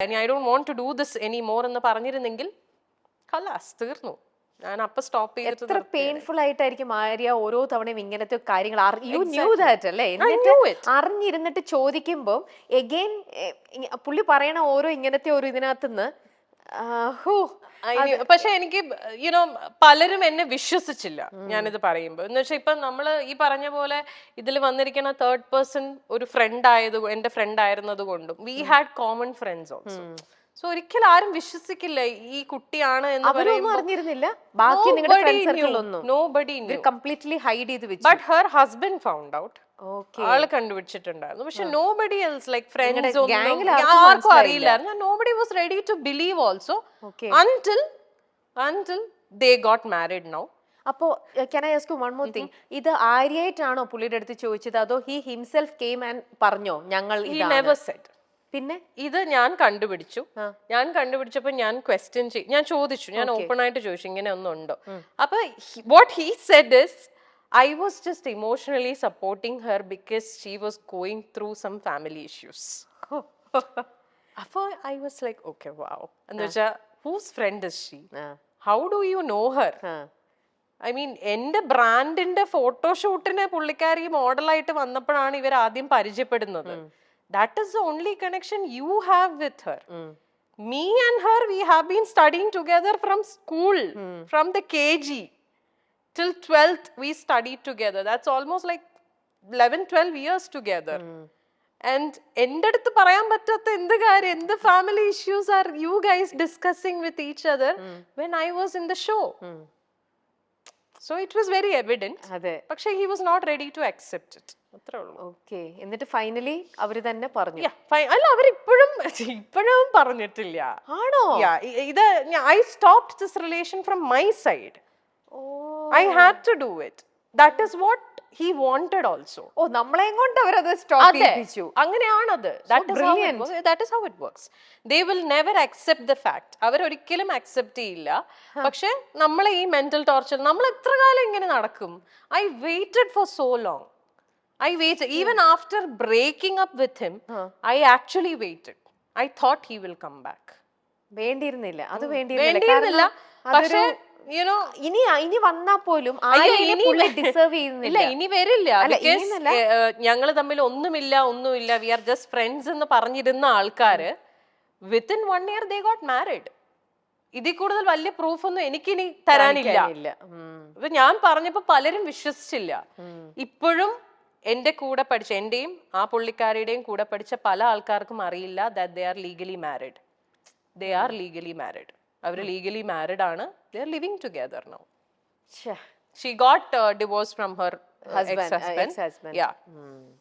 I don't want to do this any more എന്ന് പറഞ്ഞിരുന്നെങ്കിൽ കലാസ് തീർന്നു ഞാൻ അപ്പൊ സ്റ്റോപ്പ് ചെയ്തിട്ട് എത്ര. പെയിൻഫുൾ ആയിട്ടായിരിക്കും ആര്യ ഓരോ തവണയും ഇങ്ങനത്തെ കാര്യങ്ങൾ യു ന്യൂ ദാറ്റ് അല്ലേ എന്നിട്ട്. അറിഞ്ഞിരുന്നിട്ട് ചോദിക്കുമ്പോൾ എഗെയിൻ പുള്ളി പറയണ ഓരോ ഇങ്ങനത്തെ ഒരു ഇതിനകത്തുനിന്ന് പക്ഷെ എനിക്ക് യുനോ പലരും എന്നെ വിശ്വസിച്ചില്ല ഞാനിത് പറയുമ്പോൾ എന്ന് വെച്ചാൽ ഇപ്പൊ നമ്മൾ ഈ പറഞ്ഞ പോലെ ഇതിൽ വന്നിരിക്കുന്ന തേർഡ് പേഴ്സൺ ഒരു ഫ്രണ്ട് ആയത് എന്റെ ഫ്രണ്ട് ആയിരുന്നത് കൊണ്ടും we had common friends also so ഒരിക്കലും ആരും വിശ്വസിക്കില്ല ഈ കുട്ടിയാണ് എന്ന് അവരൊന്നും അറിഞ്ഞിരുന്നില്ല. ബാക്കി നിങ്ങളുടെ ഫ്രണ്ട് സർക്കിൾ ഒന്നും. നോ ബഡി കംപ്ലീറ്റ്ലി ഹൈഡ് ചെയ്ത് വെച്ചു. But her husband found out ആൾ കണ്ടുപിടിച്ചിട്ടുണ്ടായിരുന്നു. പക്ഷെ nobody else like friends ആർക്കും അറിയില്ലായിരുന്നു. Nobody was ready to believe also until until they got married now അപ്പോ can I ask one more thing ഇത് ആര്യായിട്ടാണോ പുള്ളിയുടെ അടുത്ത് ചോദിച്ചത്? അതോ ഹി ഹിംസെൽഫ് കെയിം ആൻഡ് പറഞ്ഞോ? ഞങ്ങൾ പിന്നെ ഇത് ഞാൻ കണ്ടുപിടിച്ചു. ഞാൻ കണ്ടുപിടിച്ചപ്പോ ഞാൻ ക്വസ്റ്റ്യൻ ചെയ്യും ഞാൻ ചോദിച്ചു. ഞാൻ ഓപ്പൺ ആയിട്ട് ചോദിച്ചു. ഇങ്ങനെ ഒന്നും ഉണ്ടോ? അപ്പൊ what he said is I was just emotionally supporting her because she was going through some family issues അപ്പൊ I was like okay wow എന്ന് വെച്ചാൽ whose friend is she how do you know her I mean എന്റെ ബ്രാൻഡിന്റെ ഫോട്ടോഷൂട്ടിന് പുള്ളിക്കാരി മോഡലായിട്ട് വന്നപ്പോഴാണ് ഇവർ ആദ്യം പരിചയപ്പെടുന്നത്. That is the only connection you have with her um. me and her we have been studying together from school from the kg till 12th we studied together that's almost like 11 12 years together and എൻ്റെ അടുത്ത് പറയാൻ പറ്റാത്ത എന്ത് കാര്യം എന്ത് family issues are you guys discussing with each other when I was in the show um. So it was very evident അതെ പക്ഷേ he was not ready to accept it അത്രേ ഉള്ളൂ. ഓക്കെ. എന്നിട്ട് ഫൈനലി അവർ തന്നെ പറഞ്ഞു. അല്ല അവരിപ്പോഴും ഇപ്പോഴും പറഞ്ഞിട്ടില്ല. ആണോ? ഇത് I stop this relation from my side I had to do it that is what he wanted also oh നമ്മളെയും കൊണ്ട് സ്റ്റോപ്പ് അതെ. ചെയ്യിപ്പിച്ചു. അങ്ങനെയാണത്. That is how it works they will never accept the fact അവരൊരിക്കലും accept ചെയ്യില്ല. പക്ഷെ നമ്മളെ ഈ mental torture നമ്മൾ എത്ര കാലം ഇങ്ങനെ നടക്കും? I waited for so long I wait even after breaking up with him I actually waited I thought he will come back വേണ്ടിയിരുന്നില്ല. അത് വേണ്ടിയിരുന്നില്ല. പക്ഷേ യുനോ ഇനി ഇനി വന്നാ പോലും ഡിസേർവ് ചെയ്യുന്നില്ല. ഇനി വരില്ല. ഞങ്ങൾ തമ്മിൽ ഒന്നുമില്ല ഒന്നുമില്ല. വി ആർ ജസ്റ്റ് ഫ്രണ്ട്സ് എന്ന് പറഞ്ഞിരുന്ന ആൾക്കാര് within one year they got married ഇതിൽ കൂടുതൽ വലിയ പ്രൂഫ് ഒന്നും എനിക്കിനി തരാനില്ല. ഇപ്പൊ ഞാൻ പറഞ്ഞപ്പോ പലരും വിശ്വസിച്ചില്ല. ഇപ്പോഴും എന്റെ കൂടെ പഠിച്ച എന്റെയും ആ പുള്ളിക്കാരിയുടെയും കൂടെ പഠിച്ച പല ആൾക്കാർക്കും അറിയില്ല that they are legally married they are legally married our legally married ആണ്. They are living together now divorce she got husband divorced from